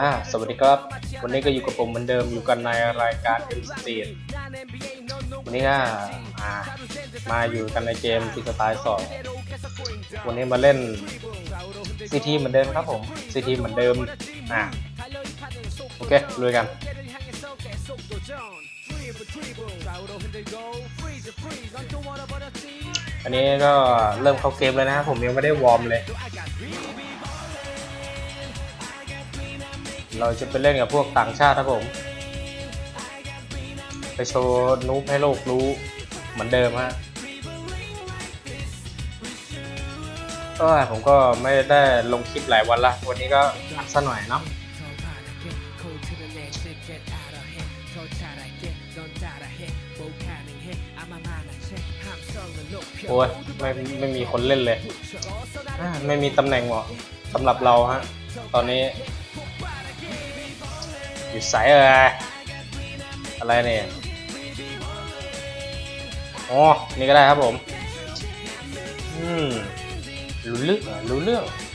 อ่า สวัสดีครับ วันนี้ก็อยู่กับผมเหมือนเดิมอยู่กันในรายการ M Street วันนี้ก็อ่ามาอยู่กันในเกมทีสไตล์สองวันนี้มาเล่นซีทีเหมือนเดิมครับผมซีทีเหมือนเดิมอ่าโอเคลุยกัน อันนี้ก็เริ่มเข้าเกมเลยนะครับผมยังไม่ได้วอร์มเลย เราจะไปเล่นกับพวกต่างชาติครับผม ไปโชว์นูบให้โลกรู้เหมือนเดิมฮะก็ผมก็ไม่ได้ลงคลิปหลายวันละ วันนี้ก็อัดซะหน่อยเนาะ โอ้ยไม่ไม่มีคนเล่นเลยอ่าไม่มีตำแหน่งเหมาะสำหรับเราฮะ ตอนนี้อยู่สายเอออะไรเนี่ยอ๋อนี่ก็ได้ครับผม อืมรู้เรื่องรู้เรื่องต้อง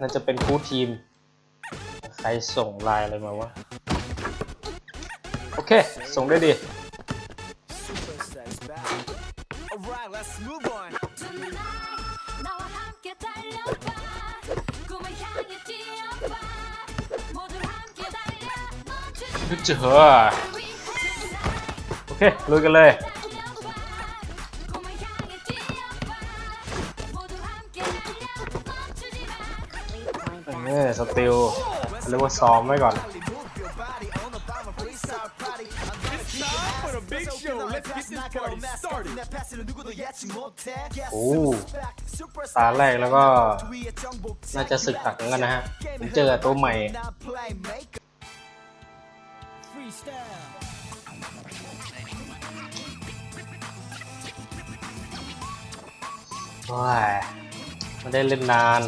น่าจะเป็นคู่ทีม ใครส่งไลน์อะไรมาวะ โอเค ส่งได้ดี Alright, let's move on. 나와 함께 เรียกว่าซ้อมไว้ก่อน For the big show, let's get this party started. โอ้ตาแรกแล้วก็ น่าจะศึกหนักเหมือนกันนะฮะ ผมเจอตัวใหม่ ว้ายไม่ได้เล่นนาน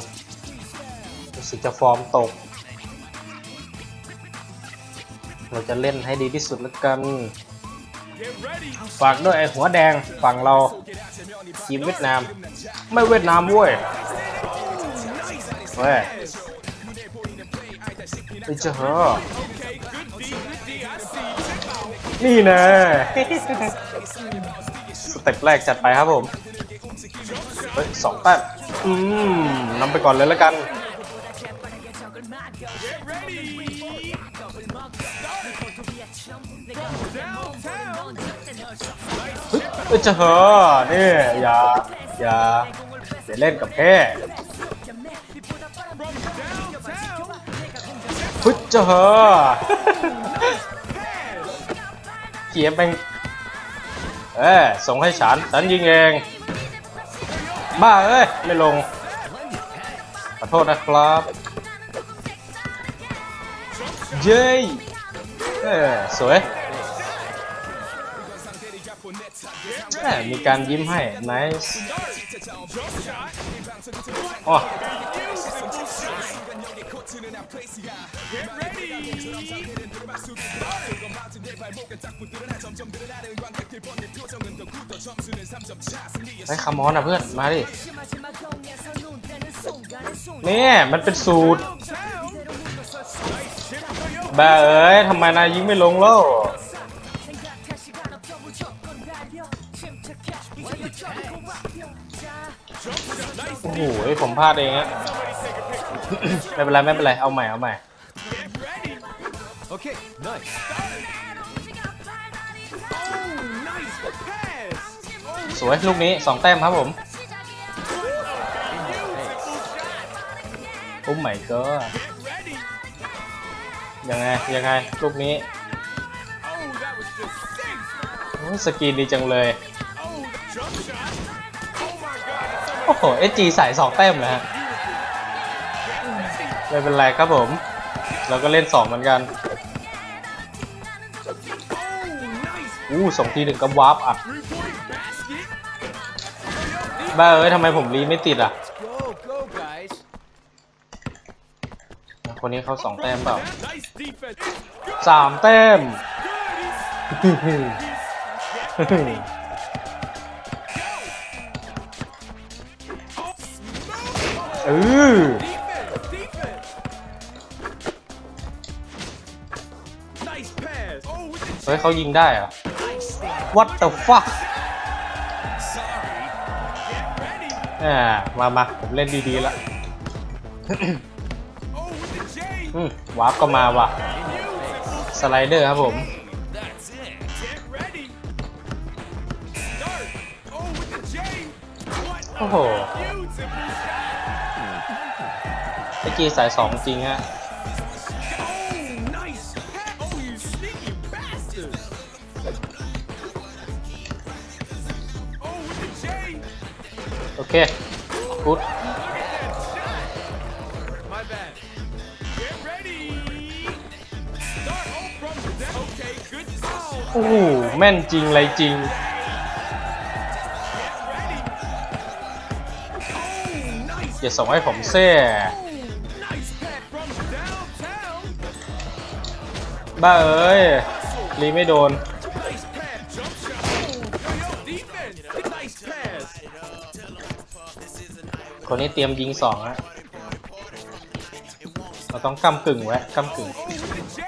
รู้สึกจะฟอร์มตก เราจะเล่นให้ดีที่สุดแล้วกัน ฝากด้วยไอ้หัวแดงฝั่งเราทีมเวียดนาม ไม่เวียดนามเว้ยเว้ยไปเจอ Okay, good D, good D, I see. นี่นะสเต็ปแรกจัดไปครับผม เฮ้ยสองแต้มอืมนำไปก่อนเลยแล้วกัน เฮ้ยเจอนี่อย่าอย่าอย่าเล่นกับแพ้ Downtown. เฮ้ยเจอเกียร์เป็นเอ้ส่งให้ฉันฉันยิงเอง บ้าเอ้ย ไม่ลง ขอโทษนะครับ เย้เอ้สวย แหม่มีการยิ้มให้ nice อ๋อ Get ready. ไอ้คามอนนะเพื่อน มาดินี่มันเป็นสูตร บ้าเอ้ยทำไมนายยิงไม่ลงแล้ว โอ้โหผมพลาดเองอะ ไม่เป็นไรไม่เป็นไร เอาใหม่เอาใหม่ Okay, nice. Oh, nice pass. สวยลูกนี้สองแต้มครับผมโอ้ไม่ก็ Ready. ยังไงยังไงลูกนี้ Oh, that was just sick. โอ้ยสกรีนดีจังเลย หเอจีใส่สองแต้มเลยฮะไม่เป็นไรครับผม เราก็เล่นสองเหมือนกันอู้สองทีหนึ่งก็วาร์ปอัด three-point basket. บ้าเอ้ยทำไมผมรีไม่ติดอะ คนนี้เขาสองแต้มเปล่าสามแต้ม เฮ้ยเขายิงได้อะ What the fuck อ่ามามาผมเล่นดีๆละวาร์ปก็มาว่ะ สไลเดอร์ครับผมโอ้โห กีสายสองจริงฮะโอเคกูดโอ้แม่นจริงไรจริงอย่าส่งให้ผมเซ่ บ้าเอ้ยรีไม่โดน คนนี้เตรียมยิงสองฮะเราต้องกำกึ่งไว้กำกึ่ง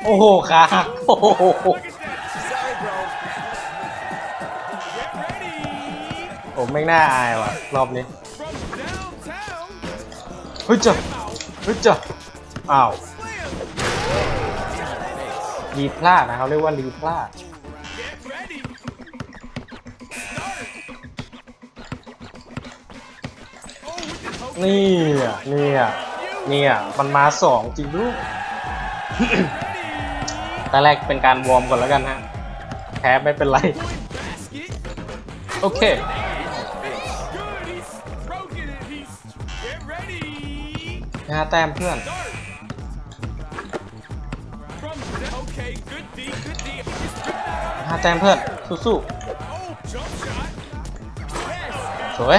โอ้โหขาหักโอ้โหโอ้ไม่น่าอายว่ะ รอบนี้เฮ้ยจ้ะเฮ้ยจ้ะอ้าว รีพลาดนะเขาเรียกว่ารีพลาดนี่อะนี่อะนี่อะมันมาสองจริงด้วย Ready. แต่แรกเป็นการวอร์มก่อนแล้วกันฮะ แพ้ไม่เป็นไร โอเคห้าแต้มเพื่อนาแต้มเพื่อน สู้ๆสวย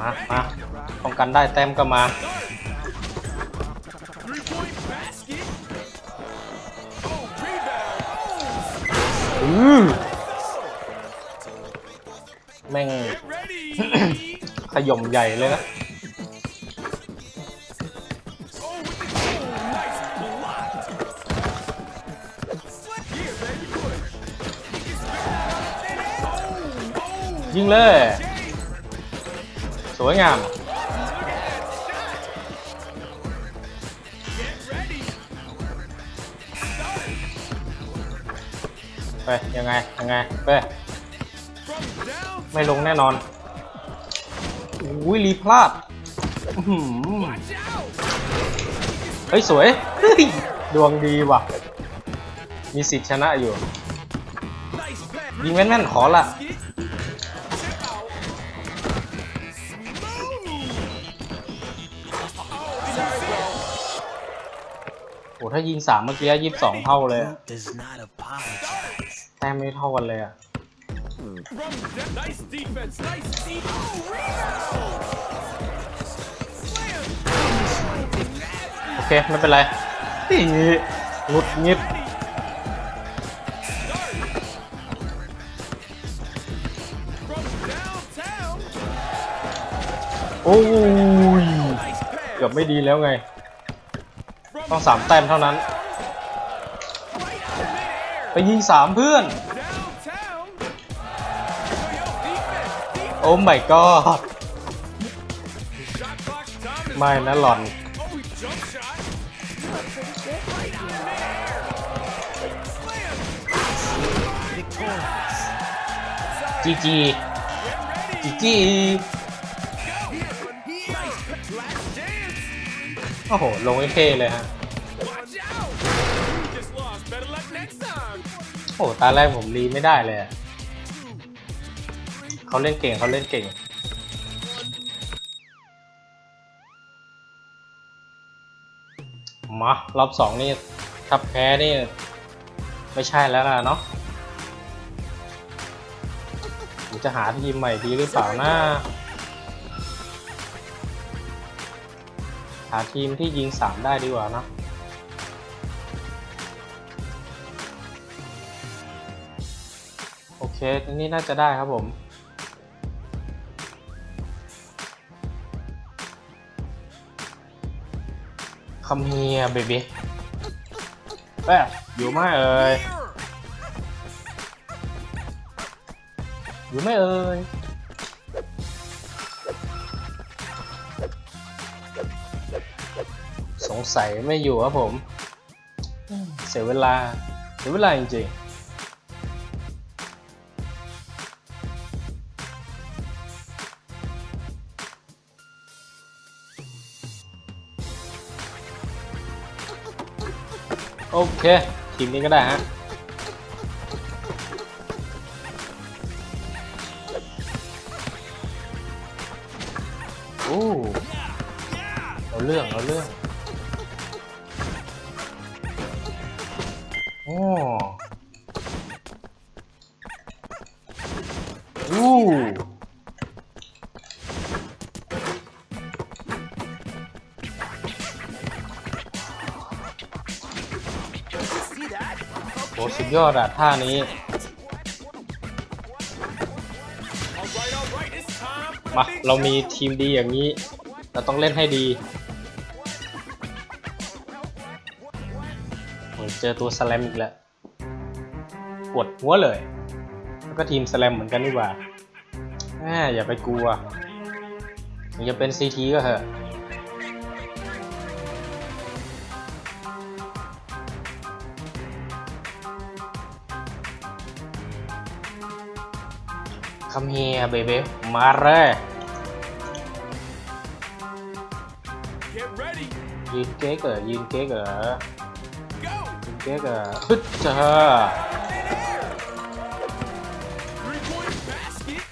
มา มาป้องกันได้แต้มก็มาอือแม่ง ขย่มใหญ่เลยนะ ยิงเลย สวยงาม ไปยังไง ยังไง ไป ไม่ลงแน่นอน อุ้ยรีพลาดเฮ้ย สวย ดวงดีว่ะ มีสิทธิ์ชนะอยู่ ยิงแม่นๆขอละ้ายิงสามเมื่อกี้ยี่สิบสองเท่าเลยแต่ไม่เท่ากันเลยอะโอเค ไม่เป็นไรตีหลุดงิดบโอ้ยเกือบไม่ดีแล้วไง ต้องสามแต้มเท่านั้น ไปยิงสามเพื่อน โอ้ไม่ก็ไม่นะหลอนจีจีจีจีโอ้โห ลงไอ้เท่เลยฮะ ตาแรกผมรีไม่ได้เลยอะเขาเล่นเก่งเขาเล่นเก่ง มารอบสองนี่ถ้าแพ้นี่ ไม่ใช่แล้วนะเนาะผมจะหาทีมใหม่ดีหรือเปล่านะหาทีมที่ยิงสามได้ดีกว่านะ เคทีนี้น่าจะได้ครับผมคำเฮียเบบีแป๊บอยู่ไหมเอ่ยอยู่ไหมเอ่ยสงสัยไม่อยู่ครับผม เสียเวลา เสียเวลาจริงๆ โอเค ทีมนี้ก็ได้ฮะโอ้เราเรื่องเราเรื่อง ยอดอะท่านี้ มา เรามีทีมดีอย่างนี้ เราต้องเล่นให้ดีโอ้ยเจอตัวสแลมอีกแล้วปวดหัวเลย แล้วก็ทีมสแลมเหมือนกันนี่หว่าแหมอย่าไปกลัว ถึงจะเป็นซีทีก็เถอะา Three point basket.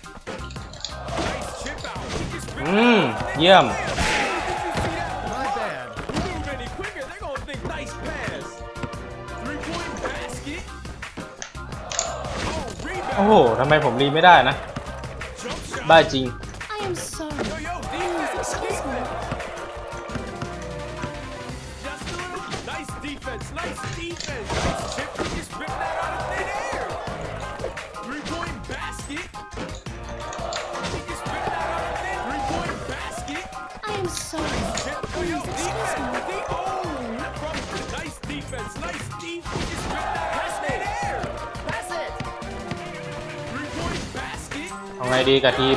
Nice chip out. He can spit อืม that out. เยี่ยม Did you see that? My bad. Move any quicker, they're gonna think nice pass. โอ้โหทำไมผมรีไม่ได้นะ บ้าจริงังไงดีกับทีม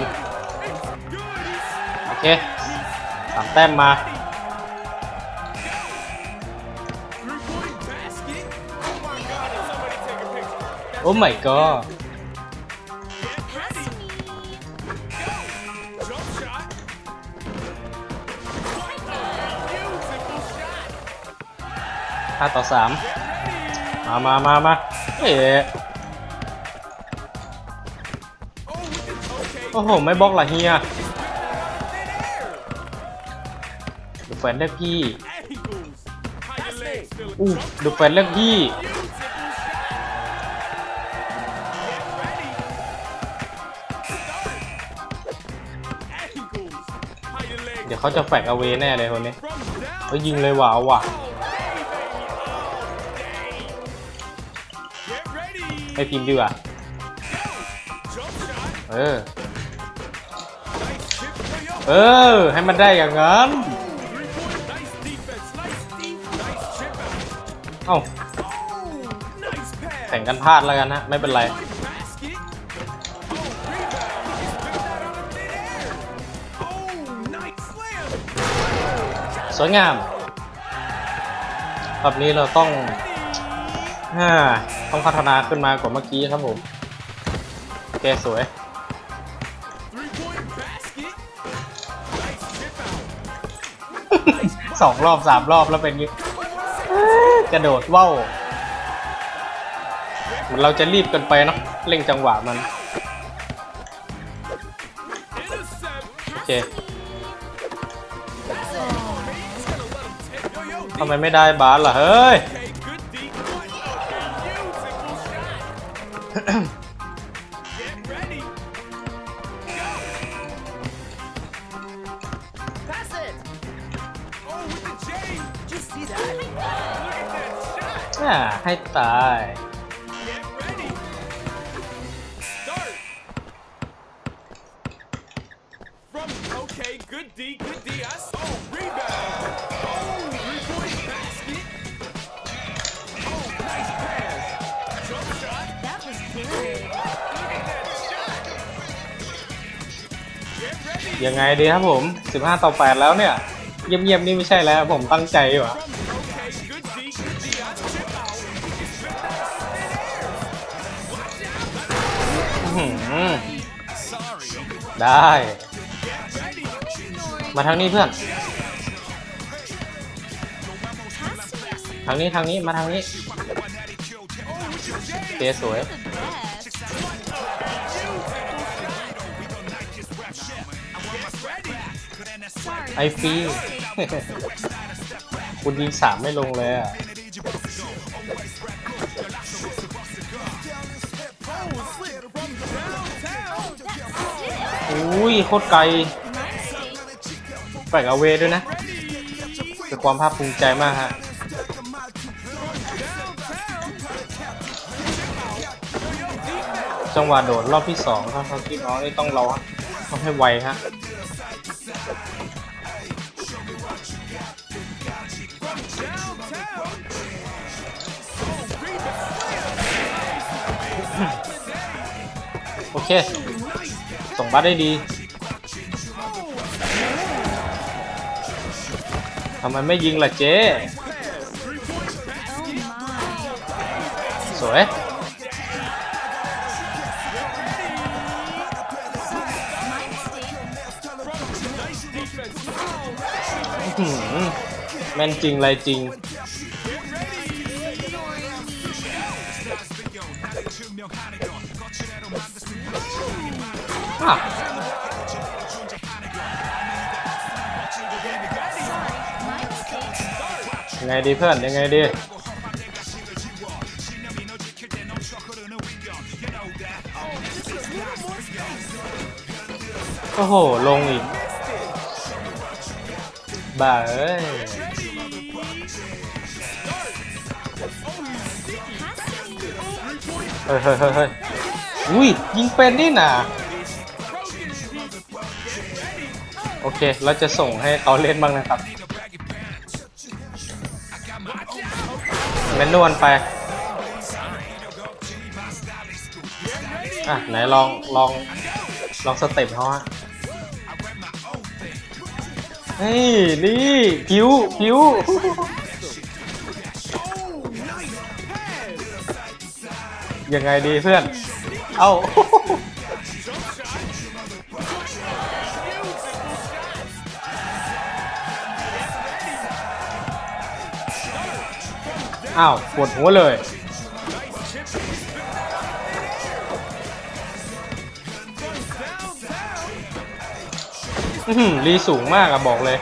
โอเคสามแต้มมา โอ้ไม่ก็ห้าต่อสามมามามามาเอ๊ะ โอ้โห ไม่บล็อกละเฮียดูแฟนเรีกพี่อู้ดูแฟนเรียกพี่เดี๋ยวเขาจะแฟกเอาเวแน่เลยคนนี้ก็ยิงเลยว่ะเอาว่ะไปพิมพ์ดีกว่าเออ เออ ให้มันได้อย่างนั้น เอ้าแข่งกันพลาดแล้วกันนะไม่เป็นไร สวยงามรอบนี้เราต้องต้องพัฒนาขึ้นมากว่าเมื่อกี้ครับผมโอเคสวย สองรอบสามรอบแล้วเป็นงี้กระโดดว่าวเหมันเราจะรีบกันไปเนาะเร่งจังหวะมันโอเคทำไมไม่ได้บาสล่ะเฮ้ย อ่าให้ตาย Get ready. Start. From okay, good D, good D. I saw rebound. Oh, three-point basket. Oh, nice pass. Jump shot. That was good. Look at that shot. Get ready. ยังไงดีครับผม 15 ต่อ 8 แล้วเนี่ยเงียบๆนี่ไม่ใช่แล้ว ผมตั้งใจอยู่อะ ได้ มาทางนี้เพื่อน ทางนี้ทางนี้มาทางนี้เตสวย ไอฟี คุณยิงสามไม่ลงเลยอะ อุ้ยโคตรไกลแปลกเอาเวด้วยนะเป็นความภาคภูมิใจมากฮะจังหวะโดดรอบที่สองถ้าเขาคิดน้องนี่ต้องรอต้องให้ไวฮะโอเค บัสได้ดีทำไมไม่ยิงล่ะเจ๊สวยอื้อหือแม่นจริงไรจริง ไงดีเพื่อนยังไงดีโอ้โห ลงอีกบ้าเอ้ยเฮ้ยเฮ้ยเฮ้ยเฮ้ยอุ้ยยิงเป็นนี่น่ะโอเค เราจะส่งให้เขาเล่นบ้างนะครับ มนนวลไป อะ ไหนลองลองลองสเต็ปเขาฮะเฮ้ยนี่ผิวผิวยังไงดีเพื่อน เอ้า อ้าวปวดหัวเลย อื้อหือรีสูงมากอะบอกเลย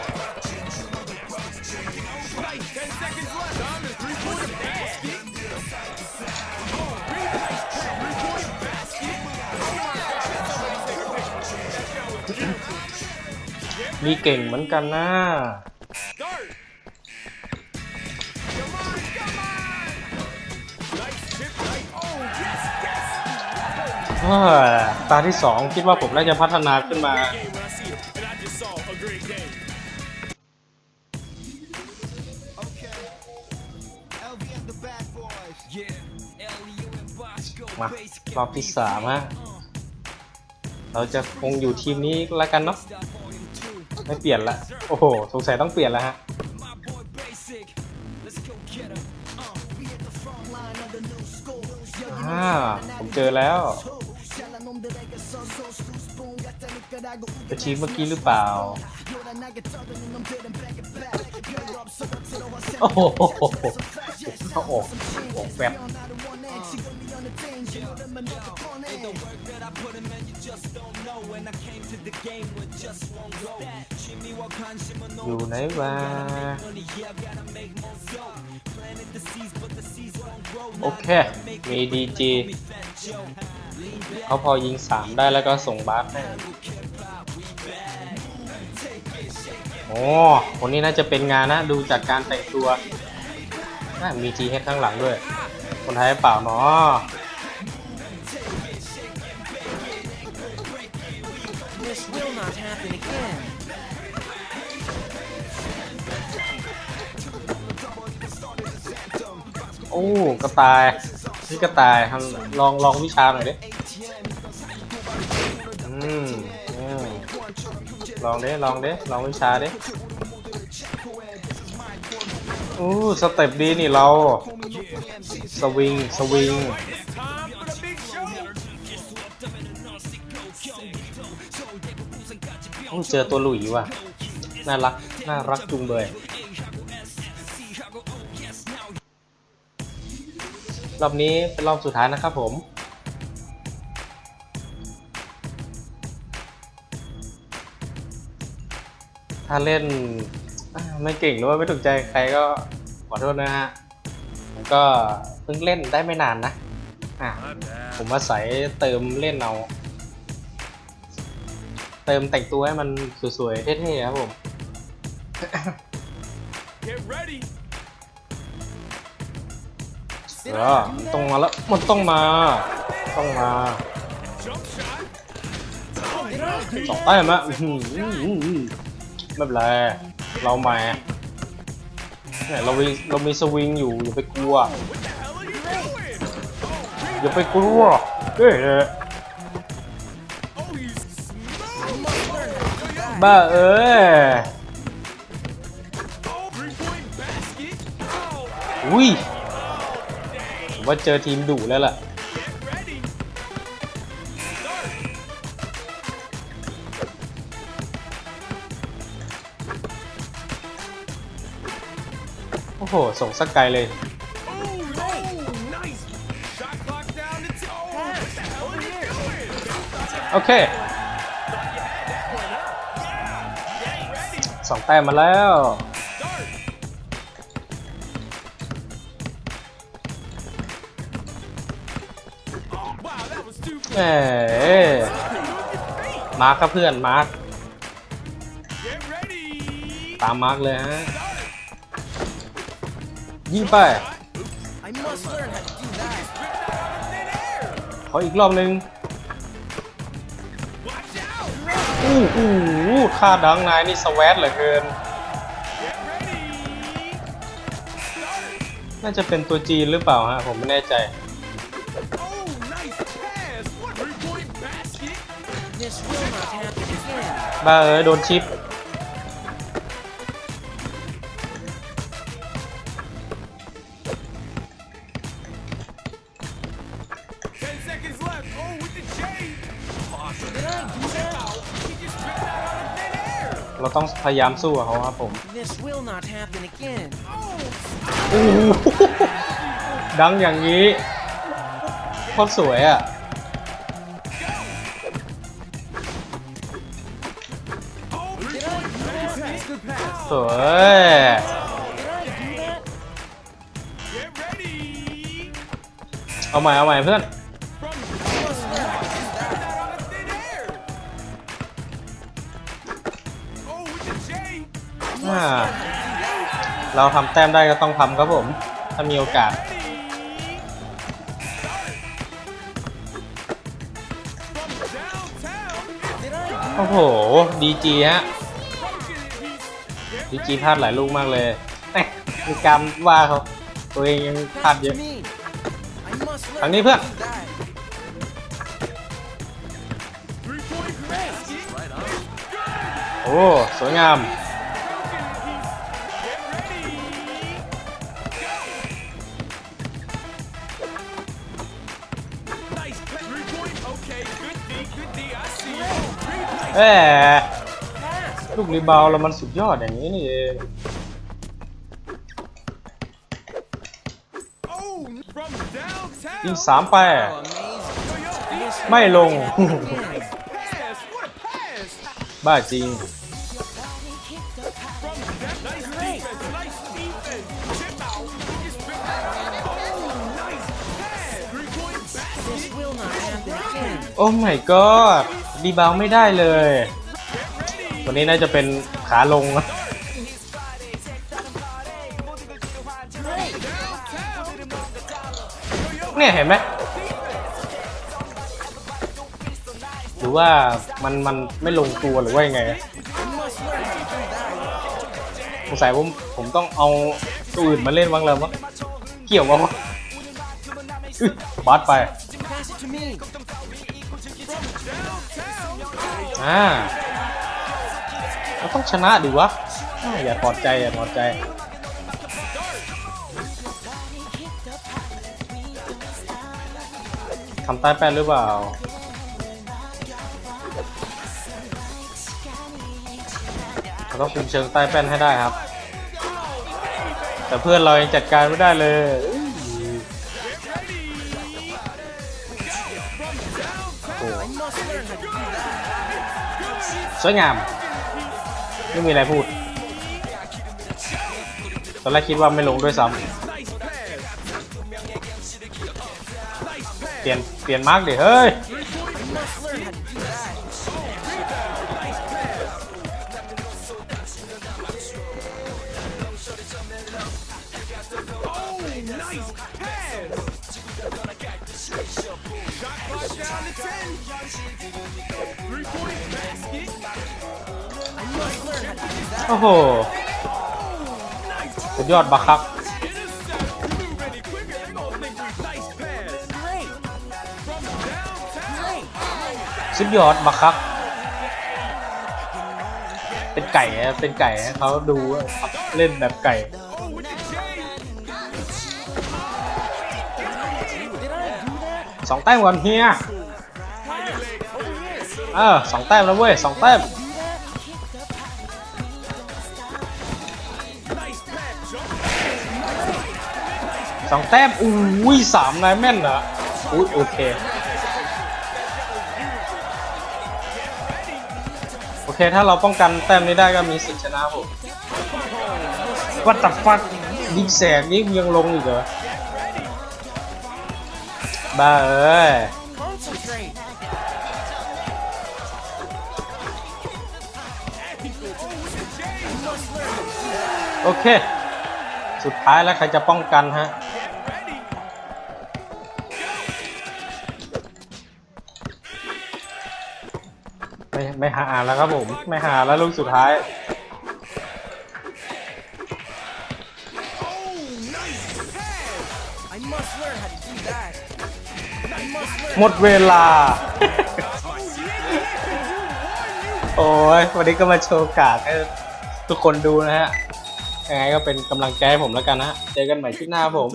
มีเก่งเหมือนกันนะ ตาที่สองคิดว่าผมน่าจะพัฒนาขึ้นมา มารอบที่สามฮะ เราจะคงอยู่ทีมนี้แล้วกันเนาะ ไม่เปลี่ยนละ โอ้โห สงสัยต้องเปลี่ยนแล้วฮะอ่าผมเจอแล้ว จะชี้เมื่อกี้หรือเปล่า โอ้โหเขาออกออกแบบอยู่ไหนวะโอเคมีดีจี เขาพอยิงสามได้แล้วก็ส่งบาสให้โอ้คนนี้น่าจะเป็นงานนะ ดูจากการแต่งตัวน่ามีทีเฮดข้างหลังด้วย คนไทยเปล่าเนาะโอ้กระต่ายนี่กระต่ายทำลองลองวิชาหน่อยดิ ลองเดิลองเดิลองวิชาเดิอู้สเต็ปดีนี่เรา สวิง สวิง โอ้เจอตัวหลุยว่ะ น่ารัก น่ารักจุงเบยรอบนี้เป็นรอบสุดท้ายนะครับผม ถ้าเล่นอ่าไม่เก่งหรือว่าไม่ถูกใจใครก็ขอโทษนะฮะผมก็เพิ่งเล่นได้ไม่นานนะอะผมอาศัยเติมเล่นเอา เติมแต่งตัวให้มันสวยๆเท่ๆครับผม Get ready. เออมันต้องมาแล้ว มันต้องมา ต้องมา Jump shot. สองแต้มอะอื้อหืออื้อหือ ไม่เป็นไร เรามาเนี่ยเรามีเรามีสวิงอยู่อย่าไปกลัว อย่าไปกลัวเฮ้ยบ้าเอ้ยอุ้ยว่าเจอทีมดุแล้วล่ะ อ้โห ส่งสักไกลเลย โอเคสองแต้มมาแล้วเอ๋มาร์คครับเพื่อน มาร์ค ตามมาร์คเลยฮะ ไป ขออีกรอบหนึ่งอู้หูค่าดังนายนี่สวัสดเหลือเกิน น่าจะเป็นตัวจีนหรือเปล่าฮะ ผมไม่แน่ใจ บ้าเอ้ยโดนชิป ต้องพยายามสู้กับเขาครับผม This will not happen again. อู้หูดังอย่างนี้โคตรสวยอะ Oh, three-point basket. Good pass. สวย Did I do that? Get ready. เอาใหม่เอาใหม่เพื่อน อ่าเราทำแต้มได้ก็ต้องทำครับผม ถ้ามีโอกาส โอ้โห ดีจีฮะ ดีจีพลาดหลายลูกมากเลยมีการว่าเขาตัวเองยังพลาดเยอะ me. I must learn ทางนี้เพื่อน โอ้ สวยงาม เอ๊ลูกรีบาวแล้มันสุดยอดอย่างนี้นี่เองยิงสามไปไม่ลง บ้าจริง โอ้ my god รีบาวไม่ได้เลย วันนี้น่าจะเป็นขาลง เนี่ยเห็นไหมหรือว่ามันมันไม่ลงตัวหรือว่ายังไงสงสัยผมผมต้องเอาตัวอื่นมาเล่นบ้างแล้วมั้งเกี่ยวมั้งอุ๊ยบาสไป อ่าเราต้องชนะดิวะอ่าอย่าถอดใจ อย่าถอดใจ ทำใต้แป้นหรือเปล่า เราต้องคุมเชิงใต้แป้นให้ได้ครับ แต่เพื่อนเรายังจัดการไม่ได้เลย สวยงาม ไม่มีอะไรพูด ตอนแรกคิดว่าไม่ลงด้วยซ้ำเปลี่ยนเปลี่ยนมาร์กดิเฮ้ย โอ้โห สุดยอดบักครับ สุดยอดบักครับ เป็นไก่อะเป็นไก่อะเขาดูเล่นแบบไก่สองแต้มก่อนเฮียเออสองแต้มแล้วเว้ยสองแต้ม สองแต้มอุ้ยสามนายแม่นเหรออุ้ยโอเค โอเค ถ้าเราป้องกันแต้มนี้ได้ก็มีสิทธิ์ชนะผมวัดตับฟักยิงแสกนี่ยังลงอีกเหรอบ้าเอ้ยโอเค สุดท้ายแล้วใครจะป้องกันฮะ ไม่หาแล้วครับผม ไม่หาแล้วลูกสุดท้ายหมดเวลา โอ้ย วันนี้ก็มาโชว์กากให้ทุกคนดูนะฮะ ยังไงก็เป็นกำลังใจให้ผมแล้วกันนะ เจอกันใหม่ที่หน้าผม